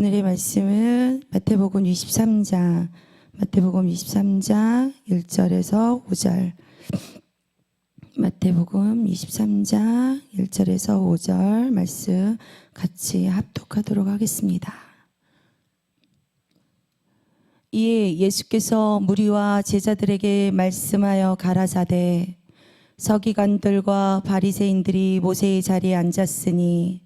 오늘의 말씀은 마태복음 23장, 마태복음 23장 1절에서 5절. 마태복음 23장 1절에서 5절 말씀 같이 합독하도록 하겠습니다. 이에 예수께서 무리와 제자들에게 말씀하여 가라사대 서기관들과 바리새인들이 모세의 자리에 앉았으니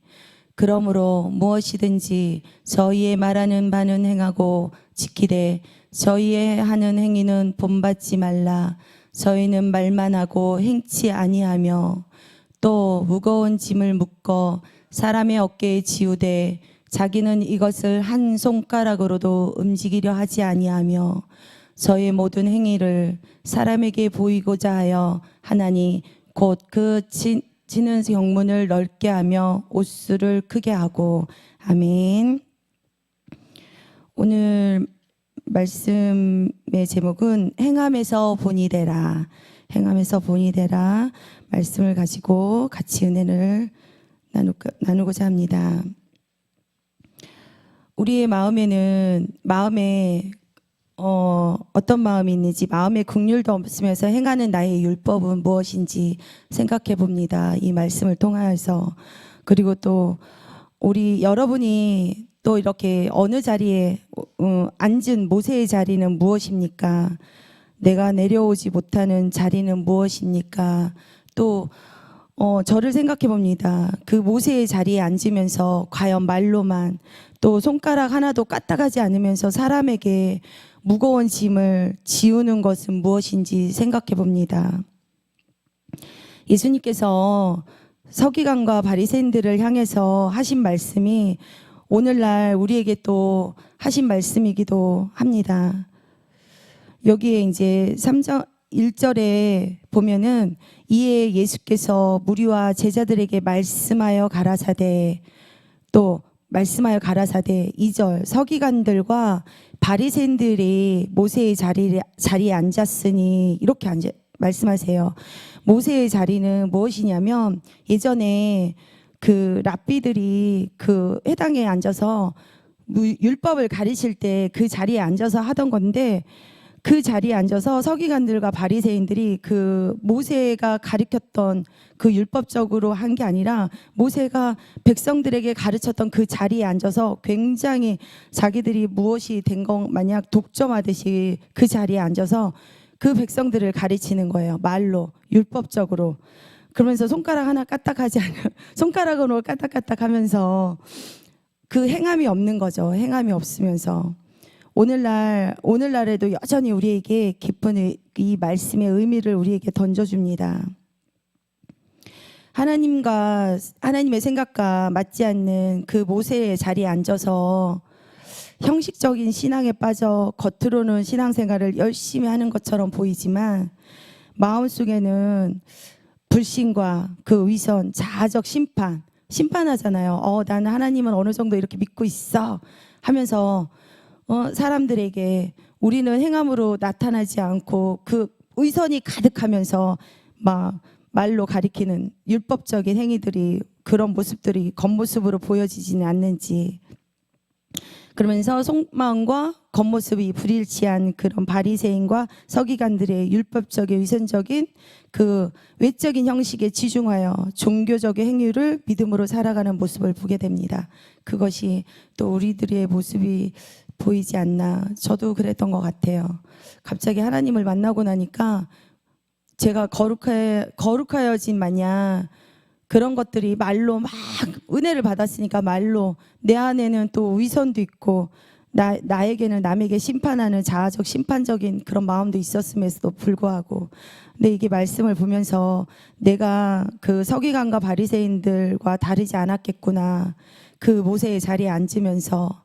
그러므로 무엇이든지 저희의 말하는 바는 행하고 지키되 저희의 하는 행위는 본받지 말라. 저희는 말만 하고 행치 아니하며 또 무거운 짐을 묶어 사람의 어깨에 지우되 자기는 이것을 한 손가락으로도 움직이려 하지 아니하며 저의 모든 행위를 사람에게 보이고자 하여 하나니 곧그 지는 경문을 넓게 하며 옷수를 크게 하고 아멘. 오늘 말씀의 제목은 행함에서 본이 되라. 행함에서 본이 되라. 말씀을 가지고 같이 은혜를 나누고, 나누고자 합니다. 우리의 마음에는 마음에 어, 어떤 마음이 있는지 마음의 국률도 없으면서 행하는 나의 율법은 무엇인지 생각해 봅니다. 이 말씀을 통하여서 그리고 또 우리 여러분이 또 이렇게 어느 자리에 어, 앉은 모세의 자리는 무엇입니까? 내가 내려오지 못하는 자리는 무엇입니까? 또 어, 저를 생각해 봅니다. 그 모세의 자리에 앉으면서 과연 말로만 또 손가락 하나도 까딱하지 않으면서 사람에게 무거운 짐을 지우는 것은 무엇인지 생각해 봅니다. 예수님께서 서기관과 바리새인들을 향해서 하신 말씀이 오늘날 우리에게 또 하신 말씀이기도 합니다. 여기에 이제 3장 1절에 보면은 이에 예수께서 무리와 제자들에게 말씀하여 가라사대 또 말씀하여 가라사대 2절 서기관들과 바리새인들이 모세의 자리에 자리에 앉았으니 이렇게 앉아 말씀하세요. 모세의 자리는 무엇이냐면 예전에 그 랍비들이 그 회당에 앉아서 율법을 가르칠 때 그 자리에 앉아서 하던 건데 그 자리에 앉아서 서기관들과 바리새인들이 그 모세가 가르쳤던 그 율법적으로 한 게 아니라 모세가 백성들에게 가르쳤던 그 자리에 앉아서 굉장히 자기들이 무엇이 된 것 마냥 독점하듯이 그 자리에 앉아서 그 백성들을 가르치는 거예요. 말로 율법적으로. 그러면서 손가락 하나 까딱하지 않아 손가락으로 까딱까딱 하면서 그 행함이 없는 거죠. 행함이 없으면서 오늘날 오늘날에도 여전히 우리에게 깊은 이 말씀의 의미를 우리에게 던져줍니다. 하나님과 하나님의 생각과 맞지 않는 그 모세의 자리에 앉아서 형식적인 신앙에 빠져 겉으로는 신앙생활을 열심히 하는 것처럼 보이지만 마음속에는 불신과 그 위선, 자아적 심판, 심판하잖아요. 어, 나는 하나님은 어느 정도 이렇게 믿고 있어 하면서 어, 사람들에게 우리는 행함으로 나타나지 않고 그 의선이 가득하면서 막 말로 가리키는 율법적인 행위들이 그런 모습들이 겉모습으로 보여지지는 않는지 그러면서 속마음과 겉모습이 불일치한 그런 바리새인과 서기관들의 율법적인 위선적인 그 외적인 형식에 치중하여 종교적인 행위를 믿음으로 살아가는 모습을 보게 됩니다. 그것이 또 우리들의 모습이 보이지 않나. 저도 그랬던 것 같아요. 갑자기 하나님을 만나고 나니까 제가 거룩해, 거룩하여진 마냥 그런 것들이 말로 막 은혜를 받았으니까 말로 내 안에는 또 위선도 있고 나, 나에게는 남에게 심판하는 자아적 심판적인 그런 마음도 있었음에도 불구하고 근데 이게 말씀을 보면서 내가 그 서기관과 바리새인들과 다르지 않았겠구나 그 모세의 자리에 앉으면서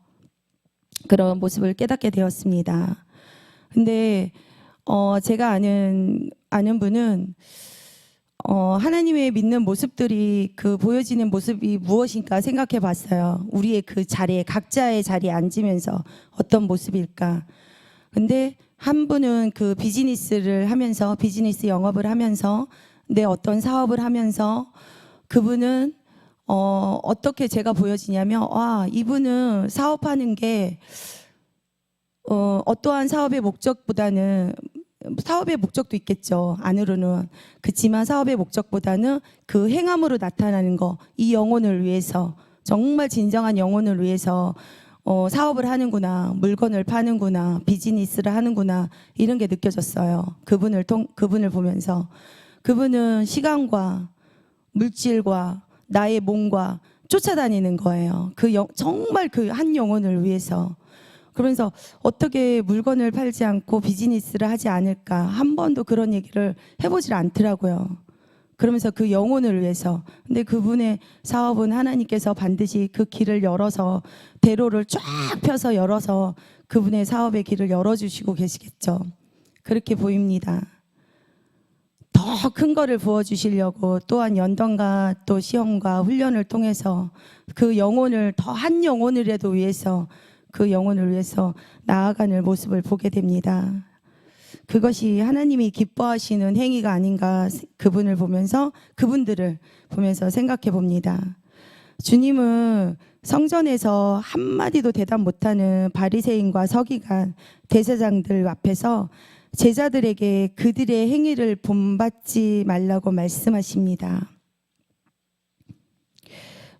그런 모습을 깨닫게 되었습니다. 근데 어 제가 아는 아는 분은 어, 하나님의 믿는 모습들이 그 보여지는 모습이 무엇인가 생각해 봤어요. 우리의 그 자리에, 각자의 자리에 앉으면서 어떤 모습일까. 근데 한 분은 그 비즈니스를 하면서, 비즈니스 영업을 하면서, 내 어떤 사업을 하면서 그분은 어, 어떻게 제가 보여지냐면, 와, 이분은 사업하는 게, 어, 어떠한 사업의 목적보다는, 사업의 목적도 있겠죠. 안으로는. 그렇지만 사업의 목적보다는 그 행함으로 나타나는 거, 이 영혼을 위해서, 정말 진정한 영혼을 위해서, 어, 사업을 하는구나, 물건을 파는구나, 비즈니스를 하는구나, 이런 게 느껴졌어요. 그분을 통, 그분을 보면서. 그분은 시간과 물질과 나의 몸과 쫓아다니는 거예요. 그 영- 정말 그 한 영혼을 위해서. 그러면서 어떻게 물건을 팔지 않고 비즈니스를 하지 않을까 한 번도 그런 얘기를 해보질 않더라고요. 그러면서 그 영혼을 위해서. 근데 그분의 사업은 하나님께서 반드시 그 길을 열어서 대로를 쫙 펴서 열어서 그분의 사업의 길을 열어주시고 계시겠죠. 그렇게 보입니다. 더 큰 거를 부어주시려고 또한 연단과 또 시험과 훈련을 통해서 그 영혼을 더 한 영혼이라도 위해서 그 영혼을 위해서 나아가는 모습을 보게 됩니다. 그것이 하나님이 기뻐하시는 행위가 아닌가 그분을 보면서 그분들을 보면서 생각해 봅니다. 주님은 성전에서 한마디도 대답 못하는 바리새인과 서기관, 대제장들 앞에서 제자들에게 그들의 행위를 본받지 말라고 말씀하십니다.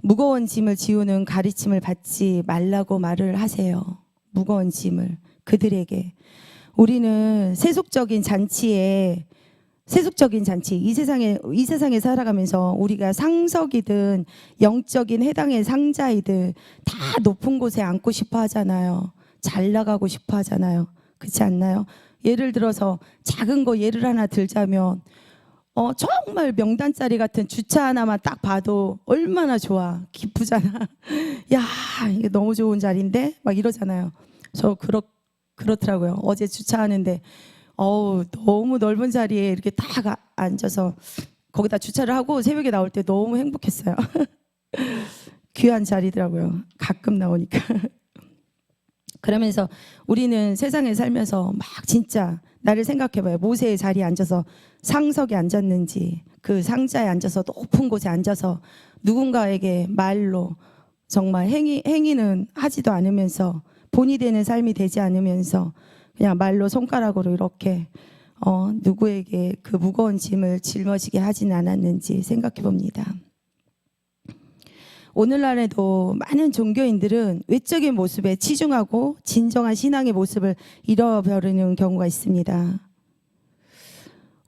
무거운 짐을 지우는 가르침을 받지 말라고 말을 하세요. 무거운 짐을 그들에게. 우리는 세속적인 잔치에 세속적인 잔치 이 세상에 이 세상에 살아가면서 우리가 상석이든 영적인 해당의 상자이든 다 높은 곳에 앉고 싶어 하잖아요. 잘 나가고 싶어 하잖아요. 그렇지 않나요? 예를 들어서 작은 거 예를 하나 들자면 어 정말 명단 자리 같은 주차 하나만 딱 봐도 얼마나 좋아 기쁘잖아. 야 이게 너무 좋은 자리인데 막 이러잖아요. 저 그렇 그렇더라고요. 어제 주차하는데 어우 너무 넓은 자리에 이렇게 딱 아- 앉아서 거기다 주차를 하고 새벽에 나올 때 너무 행복했어요. 귀한 자리더라고요. 가끔 나오니까. 그러면서 우리는 세상에 살면서 막 진짜 나를 생각해봐요. 모세의 자리에 앉아서 상석에 앉았는지 그 상자에 앉아서 높은 곳에 앉아서 누군가에게 말로 정말 행위 행위는 하지도 않으면서 본이 되는 삶이 되지 않으면서 그냥 말로 손가락으로 이렇게 어, 누구에게 그 무거운 짐을 짊어지게 하진 않았는지 생각해 봅니다. 오늘날에도 많은 종교인들은 외적인 모습에 치중하고 진정한 신앙의 모습을 잃어버리는 경우가 있습니다.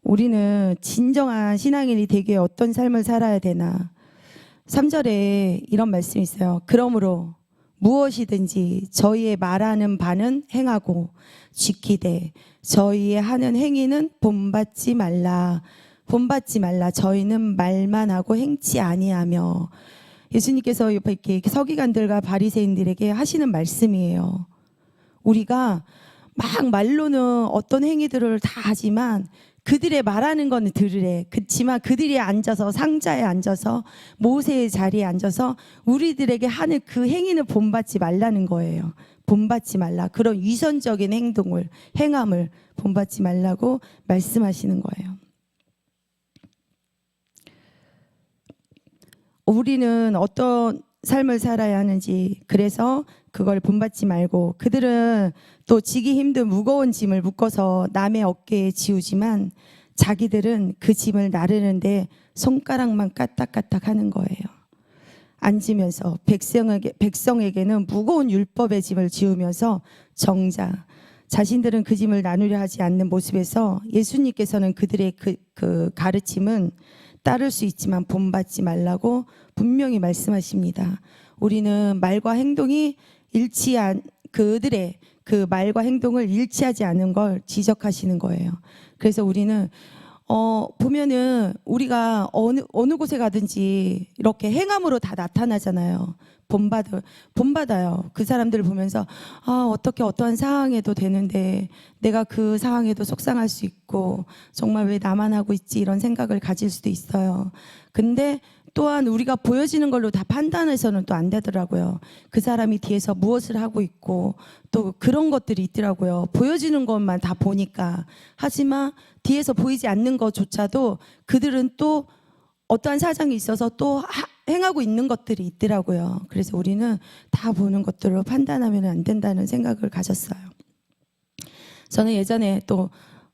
우리는 진정한 신앙인이 되기 위해 어떤 삶을 살아야 되나? 3절에 이런 말씀이 있어요. 그러므로 무엇이든지 저희의 말하는 바는 행하고 지키되 저희의 하는 행위는 본받지 말라. 본받지 말라. 저희는 말만 하고 행치 아니하며 예수님께서 이렇게 서기관들과 바리새인들에게 하시는 말씀이에요. 우리가 막 말로는 어떤 행위들을 다 하지만 그들의 말하는 거는 들으래. 그렇지만 그들이 앉아서 상자에 앉아서 모세의 자리에 앉아서 우리들에게 하는 그 행위는 본받지 말라는 거예요. 본받지 말라. 그런 위선적인 행동을 행함을 본받지 말라고 말씀하시는 거예요. 우리는 어떤 삶을 살아야 하는지 그래서 그걸 본받지 말고 그들은 또 지기 힘든 무거운 짐을 묶어서 남의 어깨에 지우지만 자기들은 그 짐을 나르는데 손가락만 까딱까딱 하는 거예요. 앉으면서 백성에게, 백성에게는 무거운 율법의 짐을 지우면서 정작 자신들은 그 짐을 나누려 하지 않는 모습에서 예수님께서는 그들의 그, 그 가르침은 따를 수 있지만 본받지 말라고 분명히 말씀하십니다. 우리는 말과 행동이 일치한 그들의 그 말과 행동을 일치하지 않은 걸 지적하시는 거예요. 그래서 우리는 어 보면은 우리가 어느 어느 곳에 가든지 이렇게 행함으로 다 나타나잖아요. 본받아 본받아요. 그 사람들을 보면서 아 어떻게 어떠한 상황에도 되는데 내가 그 상황에도 속상할 수 있고 정말 왜 나만 하고 있지 이런 생각을 가질 수도 있어요. 근데 또한 우리가 보여지는 걸로 다 판단해서는 또 안 되더라고요. 그 사람이 뒤에서 무엇을 하고 있고 또 그런 것들이 있더라고요. 보여지는 것만 다 보니까. 하지만 뒤에서 보이지 않는 것조차도 그들은 또 어떠한 사정이 있어서 또 하- 행하고 있는 것들이 있더라고요. 그래서 우리는 다 보는 것들로 판단하면 안 된다는 생각을 가졌어요. 저는 예전에 또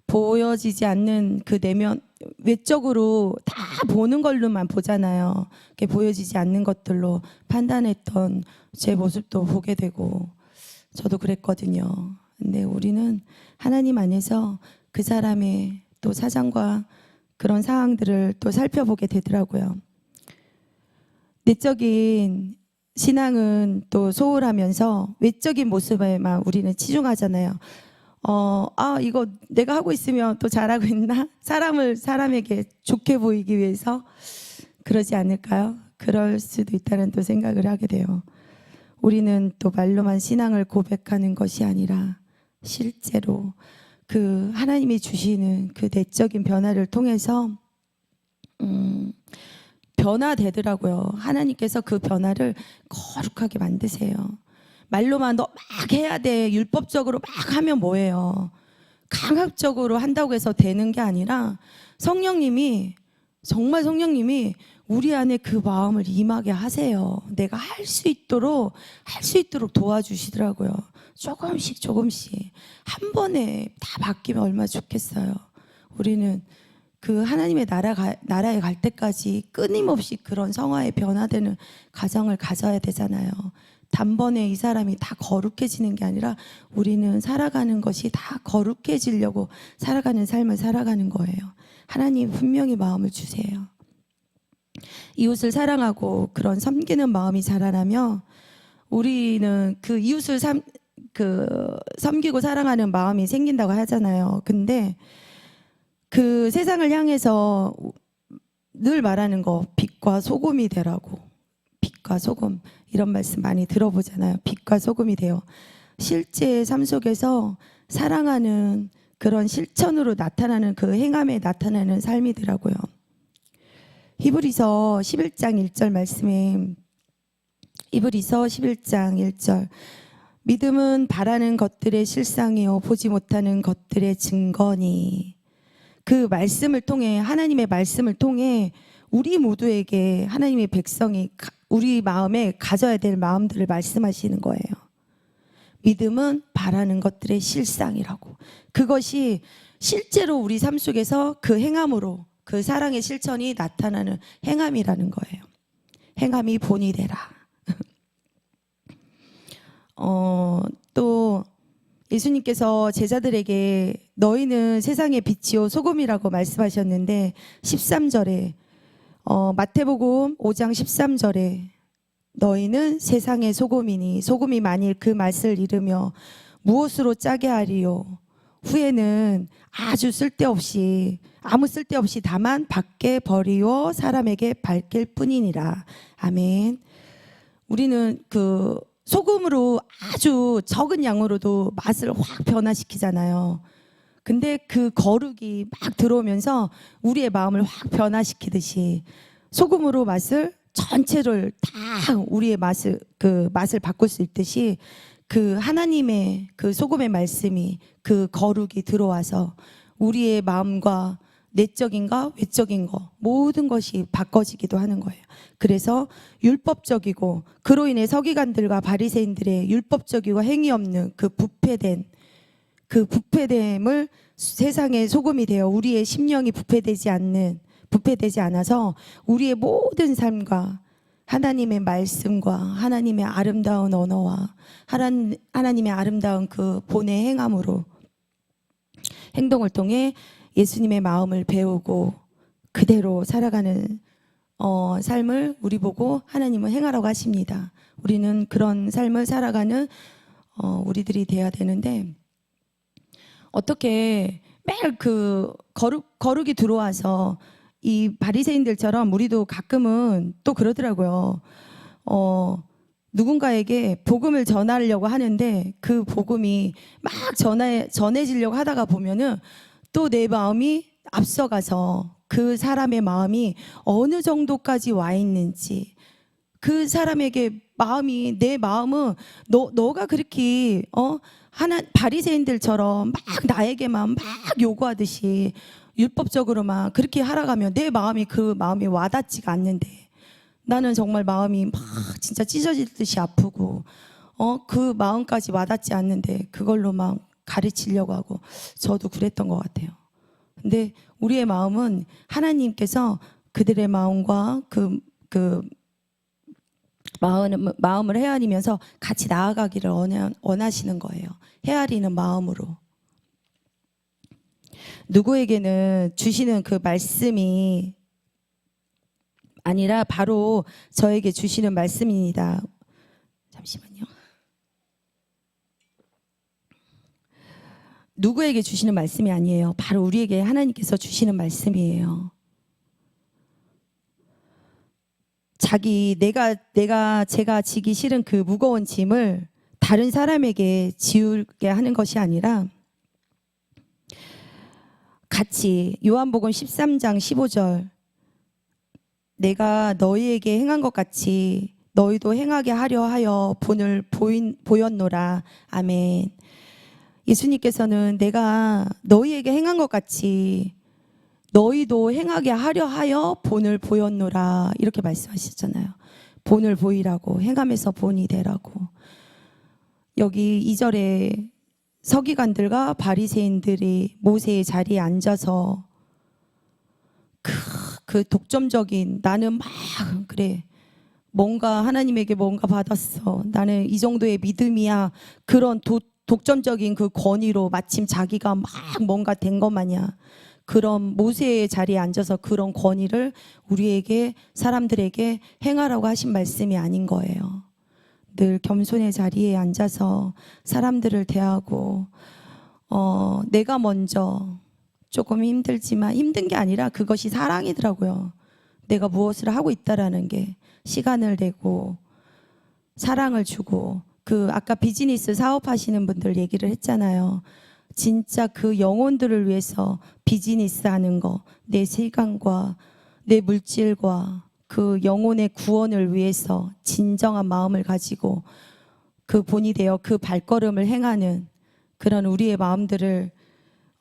보여지지 않는 그 내면 외적으로 다 보는 걸로만 보잖아요. 이렇게 보여지지 않는 것들로 판단했던 제 모습도 보게 되고 저도 그랬거든요. 근데 우리는 하나님 안에서 그 사람의 또 사정과 그런 상황들을 또 살펴보게 되더라고요. 내적인 신앙은 또 소홀하면서 외적인 모습에만 우리는 치중하잖아요. 어, 아, 이거 내가 하고 있으면 또 잘하고 있나? 사람을 사람에게 좋게 보이기 위해서 그러지 않을까요? 그럴 수도 있다는 또 생각을 하게 돼요. 우리는 또 말로만 신앙을 고백하는 것이 아니라 실제로 그 하나님이 주시는 그 내적인 변화를 통해서 음, 변화되더라고요. 하나님께서 그 변화를 거룩하게 만드세요. 말로만 너 막 해야 돼. 율법적으로 막 하면 뭐예요? 강압적으로 한다고 해서 되는 게 아니라 성령님이 정말 성령님이 우리 안에 그 마음을 임하게 하세요. 내가 할 수 있도록 할 수 있도록 도와주시더라고요. 조금씩 조금씩 한 번에 다 바뀌면 얼마나 좋겠어요. 우리는 그 하나님의 나라 가, 나라에 갈 때까지 끊임없이 그런 성화에 변화되는 가정을 가져야 되잖아요. 단번에 이 사람이 다 거룩해지는 게 아니라 우리는 살아가는 것이 다 거룩해지려고 살아가는 삶을 살아가는 거예요. 하나님 분명히 마음을 주세요. 이웃을 사랑하고 그런 섬기는 마음이 자라나며 우리는 그 이웃을 삼, 그 섬기고 사랑하는 마음이 생긴다고 하잖아요. 근데 그 세상을 향해서 늘 말하는 거 빛과 소금이 되라고 빛과 소금 이런 말씀 많이 들어보잖아요. 빛과 소금이 되어 실제 삶 속에서 사랑하는 그런 실천으로 나타나는 그 행함에 나타나는 삶이더라고요. 히브리서 11장 1절 말씀에 히브리서 11장 1절 믿음은 바라는 것들의 실상이요 보지 못하는 것들의 증거니 그 말씀을 통해 하나님의 말씀을 통해 우리 모두에게 하나님의 백성이 가- 우리 마음에 가져야 될 마음들을 말씀하시는 거예요. 믿음은 바라는 것들의 실상이라고. 그것이 실제로 우리 삶 속에서 그 행함으로 그 사랑의 실천이 나타나는 행함이라는 거예요. 행함이 본이 되라. 어, 또 예수님께서 제자들에게 너희는 세상의 빛이요 소금이라고 말씀하셨는데 13절에 어, 마태복음 5장 13절에 너희는 세상의 소금이니 소금이 만일 그 맛을 잃으며 무엇으로 짜게 하리요? 후에는 아주 쓸데없이 아무 쓸데없이 다만 밖에 버리워 사람에게 밝힐 뿐이니라. 아멘. 우리는 그 소금으로 아주 적은 양으로도 맛을 확 변화시키잖아요. 근데 그 거룩이 막 들어오면서 우리의 마음을 확 변화시키듯이 소금으로 맛을 전체를 다 우리의 맛을 그 맛을 바꿀 수 있듯이 그 하나님의 그 소금의 말씀이 그 거룩이 들어와서 우리의 마음과 내적인가 외적인 거 모든 것이 바꿔지기도 하는 거예요. 그래서 율법적이고 그로 인해 서기관들과 바리새인들의 율법적이고 행위 없는 그 부패된 그 부패됨을 세상의 소금이 되어 우리의 심령이 부패되지 않는 부패되지 않아서 우리의 모든 삶과 하나님의 말씀과 하나님의 아름다운 언어와 하나님, 하나님의 아름다운 그 본의 행함으로 행동을 통해 예수님의 마음을 배우고 그대로 살아가는 어, 삶을 우리 보고 하나님은 행하라고 하십니다. 우리는 그런 삶을 살아가는 어, 우리들이 돼야 되는데 어떻게 매일 그 거룩 거룩이 들어와서 이 바리새인들처럼 우리도 가끔은 또 그러더라고요. 어 누군가에게 복음을 전하려고 하는데 그 복음이 막 전해 전해지려고 하다가 보면은 또 내 마음이 앞서가서 그 사람의 마음이 어느 정도까지 와 있는지 그 사람에게 마음이 내 마음은 너 너가 그렇게 어 하나 바리새인들처럼 막 나에게만 막 요구하듯이 율법적으로만 그렇게 하라가면 내 마음이 그 마음이 와닿지가 않는데 나는 정말 마음이 막 진짜 찢어질 듯이 아프고 어 그 마음까지 와닿지 않는데 그걸로 막 가르치려고 하고 저도 그랬던 것 같아요. 근데 우리의 마음은 하나님께서 그들의 마음과 그, 그 마음, 마음을 헤아리면서 같이 나아가기를 원하, 원하시는 거예요. 헤아리는 마음으로. 누구에게는 주시는 그 말씀이 아니라 바로 저에게 주시는 말씀입니다. 잠시만요. 누구에게 주시는 말씀이 아니에요. 바로 우리에게 하나님께서 주시는 말씀이에요. 자기 내가 내가 제가 지기 싫은 그 무거운 짐을 다른 사람에게 지우게 하는 것이 아니라 같이 요한복음 13장 15절 내가 너희에게 행한 것 같이 너희도 행하게 하려 하여 본을 보인, 보였노라. 아멘. 예수님께서는 내가 너희에게 행한 것 같이 너희도 행하게 하려 하여 본을 보였노라. 이렇게 말씀하셨잖아요. 본을 보이라고 행함에서 본이 되라고. 여기 이절에 서기관들과 바리새인들이 모세의 자리에 앉아서 그, 그 독점적인 나는 막 그래. 뭔가 하나님에게 뭔가 받았어. 나는 이 정도의 믿음이야. 그런 도, 독점적인 그 권위로 마침 자기가 막 뭔가 된 것 마냥 그런 모세의 자리에 앉아서 그런 권위를 우리에게 사람들에게 행하라고 하신 말씀이 아닌 거예요. 늘 겸손의 자리에 앉아서 사람들을 대하고 어, 내가 먼저 조금 힘들지만 힘든 게 아니라 그것이 사랑이더라고요. 내가 무엇을 하고 있다라는 게 시간을 내고 사랑을 주고 그 아까 비즈니스 사업하시는 분들 얘기를 했잖아요. 진짜 그 영혼들을 위해서 비즈니스 하는 거, 내 시간과 내 물질과 그 영혼의 구원을 위해서 진정한 마음을 가지고 그 본이 되어 그 발걸음을 행하는 그런 우리의 마음들을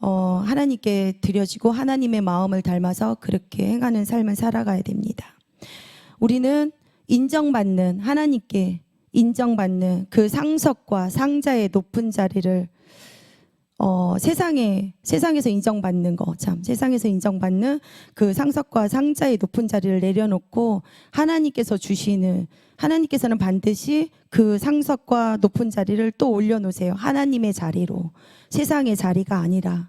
어, 하나님께 드려지고 하나님의 마음을 닮아서 그렇게 행하는 삶을 살아가야 됩니다. 우리는 인정받는 하나님께 인정받는 그 상석과 상자의 높은 자리를 어, 세상에 세상에서 인정받는 거 참 세상에서 인정받는 그 상석과 상자의 높은 자리를 내려놓고 하나님께서 주시는 하나님께서는 반드시 그 상석과 높은 자리를 또 올려놓으세요. 하나님의 자리로. 세상의 자리가 아니라.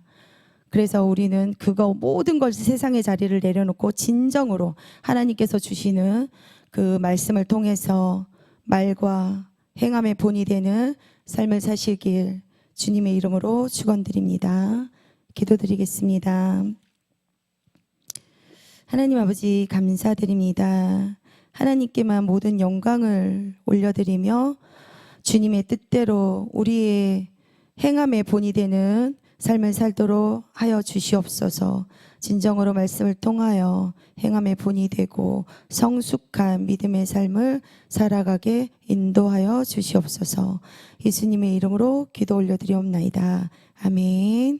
그래서 우리는 그거 모든 걸 세상의 자리를 내려놓고 진정으로 하나님께서 주시는 그 말씀을 통해서 말과 행함의 본이 되는 삶을 사시길 주님의 이름으로 축원드립니다. 기도드리겠습니다. 하나님 아버지 감사드립니다. 하나님께만 모든 영광을 올려드리며 주님의 뜻대로 우리의 행함의 본이 되는 삶을 살도록 하여 주시옵소서. 진정으로 말씀을 통하여 행함의 본이 되고 성숙한 믿음의 삶을 살아가게 인도하여 주시옵소서. 예수님의 이름으로 기도 올려드리옵나이다. 아멘.